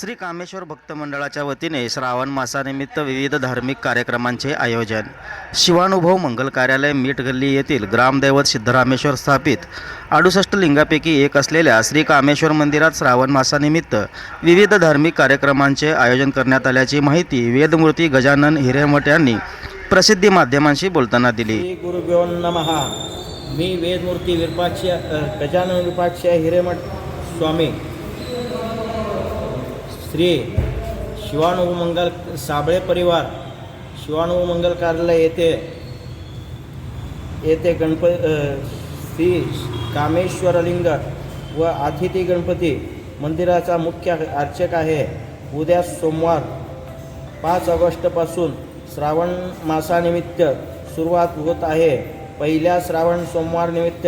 श्री कामेश्वर भक्त मंडळाच्या वतीने श्रावण मासानिमित्त विविध धार्मिक कार्यक्रमांचे आयोजन. शिवानुभव मंगल कार्यालय मीठ गल्ली येथील ग्रामदैवत सिद्धरामेश्वर स्थापित. अडुसष्ट लिंगापैकी एक असलेल्या श्री कामेश्वर मंदिरात श्रावण मासानिमित्त विविध धार्मिक कार्यक्रमांचे आयोजन करण्यात आल्याची माहिती वेदमूर्ती गजानन हिरेमठ यांनी प्रसिद्धी माध्यमांशी बोलताना दिली. नमः. मी वेदमूर्ती विरपाक्ष गजानन विरपाक्ष हिरेमठ स्वामी. श्री शिवानुभवमंगल साबळे परिवार शिवानुभवमंगल कार्यालय येथे येथे गणप श्री कामेश्वरलिंग व अतिथी गणपती मंदिराचा मुख्य अर्चक आहे. उद्या सोमवार पाच ऑगस्टपासून श्रावण मासानिमित्त सुरुवात होत आहे. पहिल्या श्रावण सोमवारनिमित्त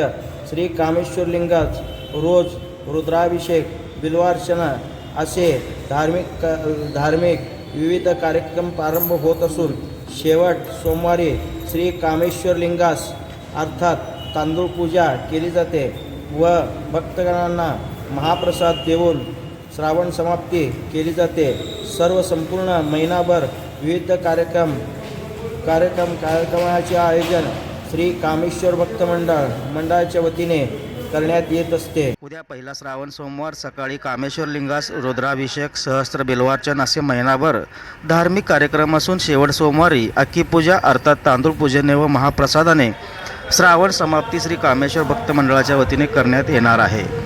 श्री कामेश्वरलिंगात रोज रुद्राभिषेक बिल्वार्चना असे धार्मिक क- धार्मिक विविध कार्यक्रम प्रारंभ होत असून शेवट सोमवारी श्री कामेश्वर लिंगास अर्थात तांदूळ पूजा केली जाते व भक्तगणांना महाप्रसाद देऊन श्रावण समाप्ती केली जाते. सर्व संपूर्ण महिनाभर विविध कार्यक्रम कार्यक्रम कार्यक्रमाचे आयोजन श्री कामेश्वर भक्त मंडळ मंडळाच्या वतीने करण्यात येत असते. उद्या पहिला श्रावण सोमवार सकाळी कामेश्वर लिंगास रुद्राभिषेक सहस्त्र बिल्वार्चन असे महिनाभर. धार्मिक कार्यक्रम असून शेवट सोमवारी अख्खी पूजा अर्थात तांदूळ पूजने व महाप्रसादाने श्रावण समाप्ती श्री कामेश्वर भक्त मंडळाच्या वतीने करण्यात येणार आहे.